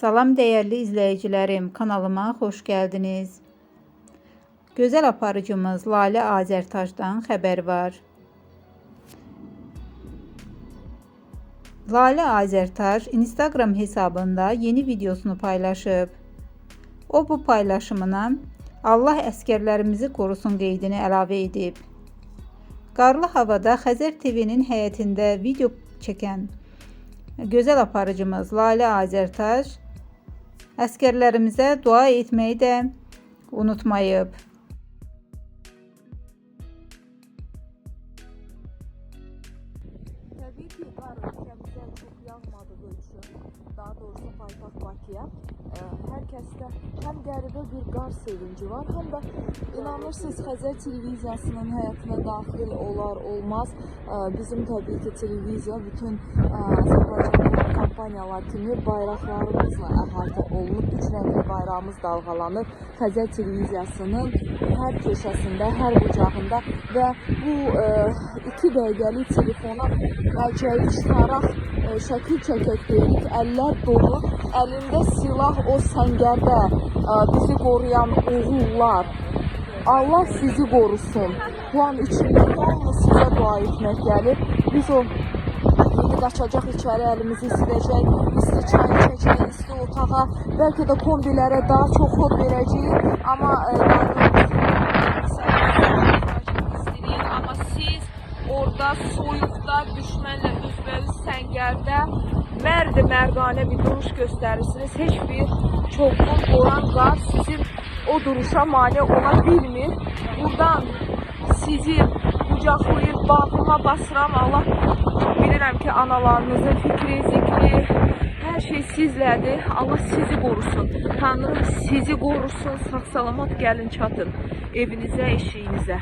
Salam değerli izleyicilerim, kanalıma hoş geldiniz. Güzel aparıcımız Lale Azertaj'dan haber var. Lale Azertaj Instagram hesabında yeni videosunu paylaşıb. O bu paylaşımına Allah əskərlərimizi qorusun qeydini əlavə edib. Qarlı havada Xəzər TV-nin həyətində video çəkən gözəl aparıcımız Lalə Azərtaj əskərlərimizə dua etməyi də unutmayıb. Təbii ki, qar ölkəmizə çox yağmadığı üçün, daha doğrusu paytaxt Bakıya, hər kəsdə həm qəribə bir qar sevinci var, həm də inanırsınız Xəzər televiziyasının həyatına daxil olar, olmaz. Ə, Bizim təbii ki, televiziya bütün ə, Azərbaycan kampaniyalar kimi bayraqlarımızla əhatə olunub, üç rəngli bayrağımız dalğalanır. Xəzər televiziyasının hər köşəsində, hər bucağında və bu ə, iki dəqiqəlik telefona əlcəyi çıxaraq ə, şəkil çəkək deyirik. Əllər dolu, əlində silah o səngərdə ə, bizi qoruyan oğullar. Allah sizi qorusun. Bu an içində yalnız sizə dua etmək gəlir. Biz o İndi qaçacaq içəri əlimizi siləcək, isti çay içəcək, isti otağa, bəlkə də kombilərə daha çox xod verəcəyik, amma e, istəyirik, amma siz orada soyuqda düşmənlə üzbəüz səngərdə mərd mərdanə bir duruş göstərirsiniz. Heç bir çoxlu boran qar sizin o duruşa mane ola bilmir. Buradan sizi qucaqlayır, bağrıma basıram. Allah bilirəm ki, analarınızın fikri, zikri, hər şey sizlədir. Allah sizi qorusun. Tanrım sizi qorusun. Sağ salamat gəlin çatın evinizə, eşiyinizə.